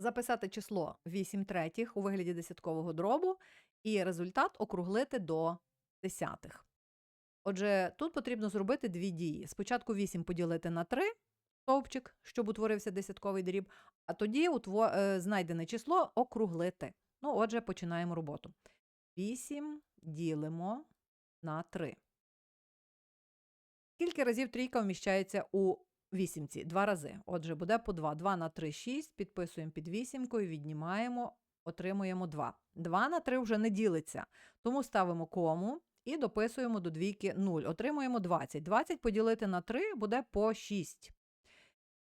записати число 8 третіх у вигляді десяткового дробу і результат округлити до десятих. Отже, тут потрібно зробити дві дії. Спочатку 8 поділити на 3 стовпчик, щоб утворився десятковий дріб, а тоді утво- е, знайдене число округлити. Ну, отже, починаємо роботу. 8 ділимо на 3. Скільки разів трійка вміщається у вісімці? Два рази. Отже, буде по 2. 2 на 3 – 6. Підписуємо під вісімкою, віднімаємо, отримуємо 2. 2 на 3 вже не ділиться. Тому ставимо кому і дописуємо до двійки 0. Отримуємо 20. 20 поділити на 3 буде по 6.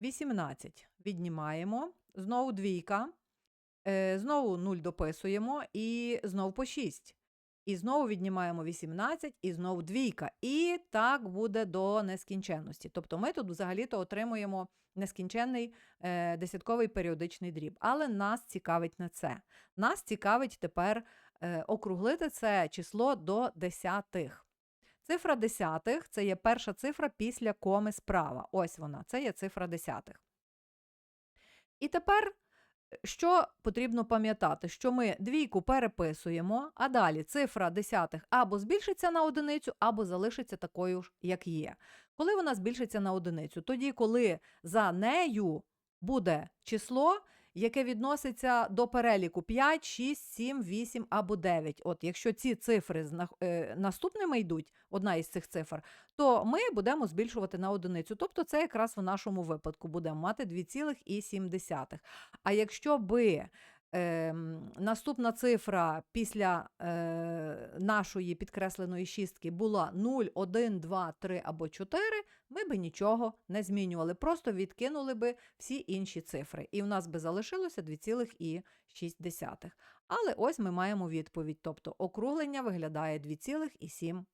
18. Віднімаємо. Знову двійка. Е, знову 0 дописуємо і знову по 6. І знову віднімаємо 18, і знову двійка. І так буде до нескінченності. Тобто ми тут взагалі-то отримуємо нескінченний е, десятковий періодичний дріб. Але нас цікавить не це. Нас цікавить тепер е, округлити це число до десятих. Цифра десятих це є перша цифра після коми справа. Ось вона, це є цифра десятих. І тепер що потрібно пам'ятати? Що ми двійку переписуємо, а далі цифра десятих або збільшиться на одиницю, або залишиться такою ж, як є. Коли вона збільшиться на одиницю? Тоді, коли за нею буде число, яке відноситься до переліку 5, 6, 7, 8 або 9. От якщо ці цифри е, наступними йдуть, одна із цих цифр, то ми будемо збільшувати на одиницю. Тобто це якраз в нашому випадку будемо мати 2,7. А якщо би ем, наступна цифра після е, нашої підкресленої шістки була 0, 1, 2, 3 або 4, ми би нічого не змінювали, просто відкинули би всі інші цифри. І в нас би залишилося 2,6. Але ось ми маємо відповідь, тобто округлення виглядає 2,7.